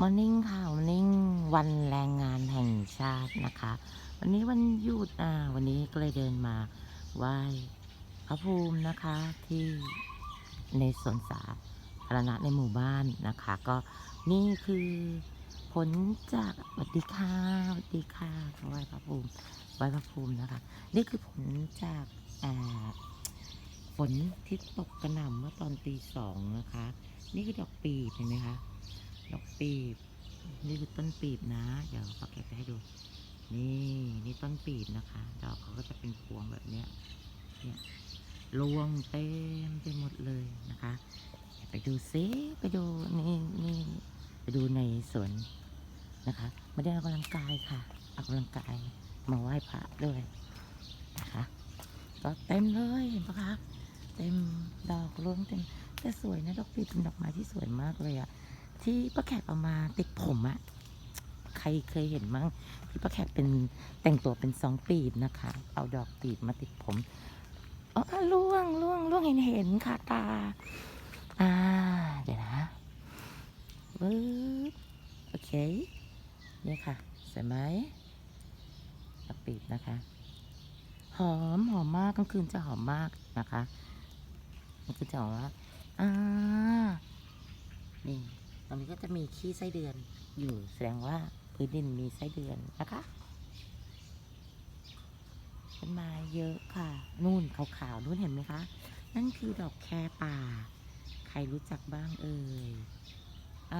มอร์นิ่งค่ะมอร์นิ่งวันแรงงานแห่งชาตินะคะ วันนี้วันหยุดอ่าวันนี้ก็เลยเดินมาไหว้พระภูมินะคะที่ในสวนสาธารณะในหมู่บ้านนะคะ ก็นี่คือผลจากสวัสดีค่ะสวัสดีค่ะไหว้พระภูมิไหว้พระภูมินะคะ นี่คือผลจากอ่าฝนที่ตกกระหน่ำเมื่อตอนตีสองนะคะ นี่คือดอกปีเห็นไหมคะ ดอกปีบ นี่คือต้นปีบนะ เดี๋ยวเขาแกะให้ดู นี่นี่ต้นปีบนะคะ ดอกเขาก็จะเป็นพวงแบบเนี้ย เนี่ยรวงเต็มไปหมดเลยนะคะ ไปดูซิไปดูนี่นี่ไปดูในสวนนะคะไม่ได้ออกกำลังกายค่ะออกกำลังกายมาไหว้พระด้วยนะคะ ก็เต็มเลยเห็นปะคะเต็มดอกรวงเต็มแต่สวยนะดอกปีบเป็นดอกไม้ที่สวยมากเลยอะ ที่ป้าแขกเอามาติดผมอะใครเคยเห็นมั้งที่ป้าแขกเป็นแต่งตัวเป็นสองปีบนะคะ เอาดอกปีบมาติดผมอ๋อล่วงล่วงล่วงเห็นเห็นค่ะตา อ่า เดี๋ยวนะวึบโอเคนี่ค่ะสวยไหมดอกปีบนะคะ หอมหอมมากกลางคืนจะหอมมากนะคะกลางคืนจะหอมมาอ่านี่ ตรงนี้ก็จะมีขี้ไส้เดือนอยู่แสดงว่าพื้นดินมีไส้เดือนนะคะต้นไม้เยอะค่ะ นู่นขาวๆนู่นเห็นไหมคะ นั่นคือดอกแคป่า ใครรู้จักบ้างเอ่ยอ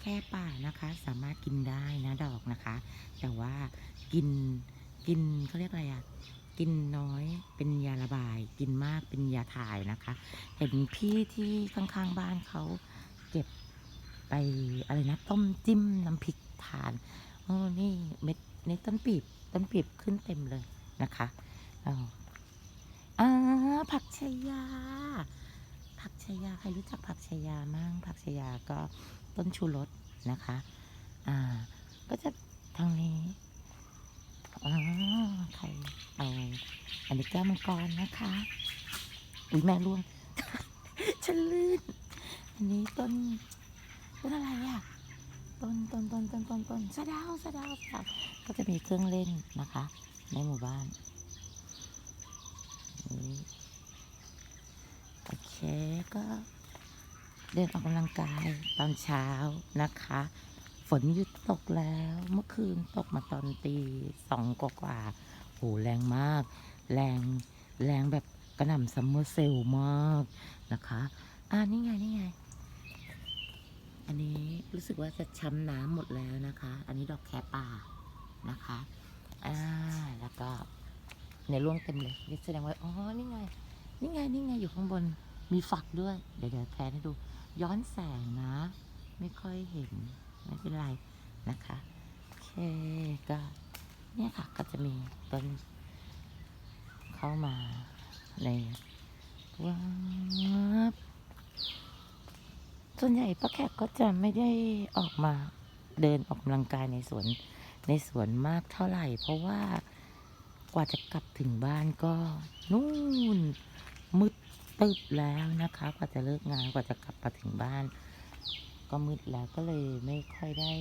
แค่ป่านะคะสามารถกินได้นะดอกนะคะ แต่ว่ากินกินเขาเรียกอะไรอะกินน้อยเป็นยาระบาย กินมากเป็นยาถ่ายนะคะ เห็นพี่ที่ข้างๆบ้านเขา ไปอะไรนะต้มจิ้มน้ำพริกทานโอ้นี่เม็ดนต้นปีบต้นปีบขึ้นเต็มเลยนะคะอาอ่าผักชายา ผักชายา ใครรู้จักผักชายามั่งผักชายาก็ต้นชูรสนะคะ อ่า ก็จะทางนี้อ๋อใครเอาอันนี้แก้วมังกรนะคะอุ้ยแม่ร่วงฉันลื่น อันนี้ต้น ต้นอะไรอะต้นต้นต้นต้นต้นต้นสะดาวสะดาวสะดาวก็จะมีเครื่องเล่นนะคะ ในหมู่บ้านโอเคก็เดินออกกำลังกายตอนเช้านะคะ ฝนหยุดตกแล้วเมื่อคืนตกมาตอนตีสองกว่าๆโหแรงมาก แรงแรงแบบกระหน่ำซัมเมอร์เซลมากนะคะ อ่านี่ไง นี่ไง รู้สึกว่าจะช้ำน้ำหมดแล้วนะคะ อันนี้ดอกแคป่านะคะ อ่า แล้วก็ในร่วงเต็มเลยนี่แสดงว่า อ๋อ นี่ไง นี่ไง นี่ไง อยู่ข้างบน มีฝักด้วย เดี๋ยวเดี๋ยวแทนให้ดู ย้อนแสงนะ ไม่ค่อยเห็น ไม่เป็นไรนะคะ โอเค ก็ เนี่ยค่ะ ก็จะมีต้นเข้ามาในว้า ส่วนใหญ่ป้าแขกก็จะไม่ได้ออกมาเดินออกกำลังกายในสวนในสวนมากเท่าไหร่ เพราะว่ากว่าจะกลับถึงบ้านก็นู่นมืดตึบแล้วนะคะ กว่าจะเลิกงานกว่าจะกลับมาถึงบ้าน ก็มืดแล้วก็เลยไม่ค่อยได้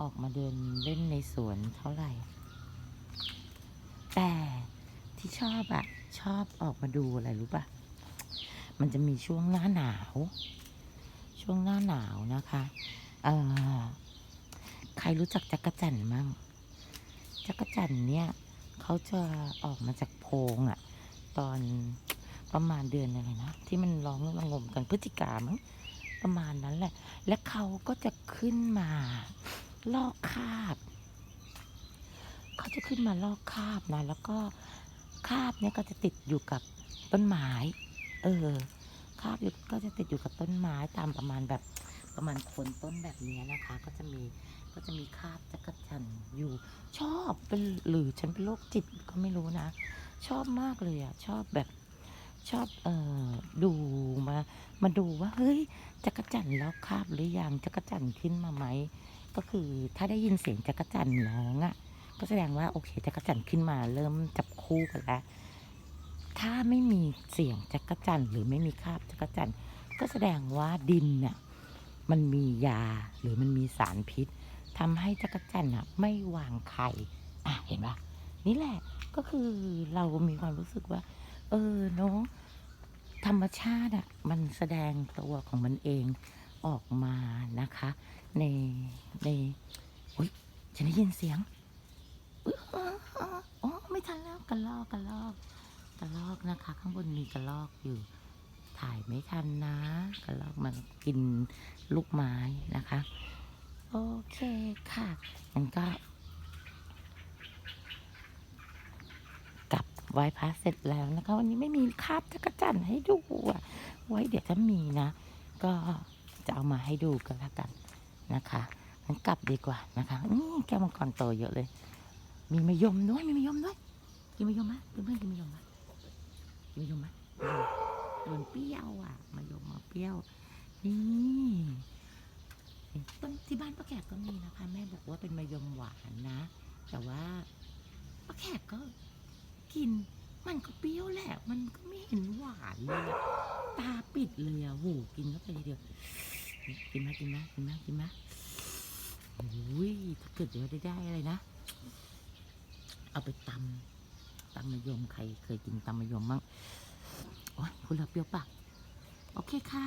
ออกมาเดินเล่นในสวนเท่าไหร่ แต่ที่ชอบอะชอบออกมาดูอะไรรู้ปะมันจะมีช่วงหน้าหนาว ช่วงหน้าหนาวนะคะเอ่อใครรู้จักจักรจันมั่งจักรจันเนี่ยเขาจะออกมาจากโพรงอะตอนประมาณเดือนอะไรนะที่มันร้องระงมกันพฤศจิกามั้งประมาณนั้นแหละ และเขาก็จะขึ้นมาลอกคาบ เขาจะขึ้นมาลอกคาบนะ แล้วก็คาบเนี่ยก็จะติดอยู่กับต้นไม้ เออ คราบอยู่ก็จะติดอยู่กับต้นไม้ตามประมาณแบบประมาณโคนต้นแบบนี้นะคะ ก็จะมีก็จะมีคราบจักรจันอยู่ ชอบเป็นหรือฉันเป็นโรคจิตก็ไม่รู้นะ ชอบมากเลยอะ่ะชอบแบบชอบเอ่อดูมามาดูว่าเฮ้ยจักรจันแล้วคาบหรือยังจักรจันขึ้นมาไหมก็คือถ้าได้ยินเสียงจักรจันร้องอะ่ะก็แสดงว่าโอเคจักรจันขึ้นมาเริ่มจับคู่กันแล้ว ถ้าไม่มีเสียงจักรจันทร์หรือไม่มีคราบจักรจันทร์ก็แสดงว่าดินน่ะมันมียาหรือมันมีสารพิษทำให้จักรจันทร์อะไม่วางไข่อะเห็นปะนี่แหละก็คือเรามีความรู้สึกว่า เออเนาะธรรมชาติอะมันแสดงตัวของมันเองออกมานะคะ ในในอุ้ยฉันได้ยินเสียงอ๋ออออ๋อไม่ทันแล้วกระลอกกระลอก กระลอกนะคะ ข้างบนมีกระลอกอยู่ ถ่ายไม่ทันนะกระลอกมันกินลูกไม้นะคะ โอเคค่ะงั้นก็กลับไหว้พระเสร็จแล้วนะคะ วันนี้ไม่มีคาบจักรจันทร์ให้ดูอะไว้เดี๋ยวถ้ามีนะ ก็จะเอามาให้ดูกันแล้วกันนะคะงั้นกลับดีกว่านะคะนี่แก้วมังกรโตเยอะเลย มีมะยมด้วยมีมะยมด้วยกินมะยมไหมเพื่อนๆกินมะยมไหม มะยมไหมโดนเปรี้ยวอะมะยมมาเปรี้ยว นี่ต้นที่บ้านป้าแขกก็มีนะคะ แม่บอกว่าเป็นมะยมหวานนะ แต่ว่าป้าแขกก็กิน มันก็เปรี้ยวแหละ มันก็ไม่เห็นหวานเลยตาปิดเลยอะโหกินเข้าไปทีเดียว กินไหมกินไหมกินไหมกินไหมโอ้ยถ้าเกิดเดี๋ยวได้ได้อะไรนะ เอาไปตำ ตำมะยมใครเคยกินตำมะยมมั้งโอ้ยคุณเราเปรี้ยวปากโอเคค่ะ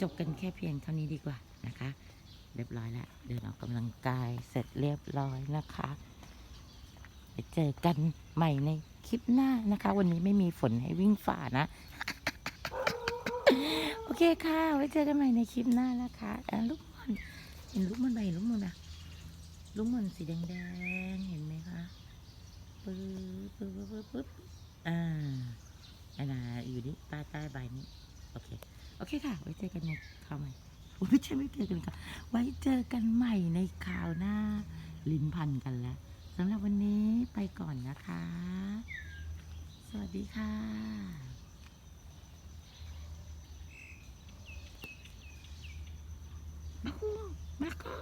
จบกันแค่เพียงเท่านี้ดีกว่านะคะ เรียบร้อยแล้วเดินออกกำลังกายเสร็จเรียบร้อยนะคะไปเจอกันใหม่ในคลิปหน้านะคะ วันนี้ไม่มีฝนให้วิ่งฝ่านะ โอเคค่ะ ไว้เจอกันใหม่ในคลิปหน้านะคะอะลูกมันเห็นลูกมันไหมลูกมันอะลูกมันสีแดงๆเห็นไหมคะ ปึ๊บปึ๊บปึ๊บปึ๊บอ่าอันน่ะอยู่นี่ใต้ใต้ใบนี้ โอเค โอเคค่ะ ไว้เจอกันในคราวใหม่ไม่ใช่ไม่เจอกันค่ะ ไว้เจอกันใหม่ในคราวหน้า ลิ้นพันกันแล้วสำหรับวันนี้ไปก่อนนะคะ สวัสดีค่ะมาคุมาก็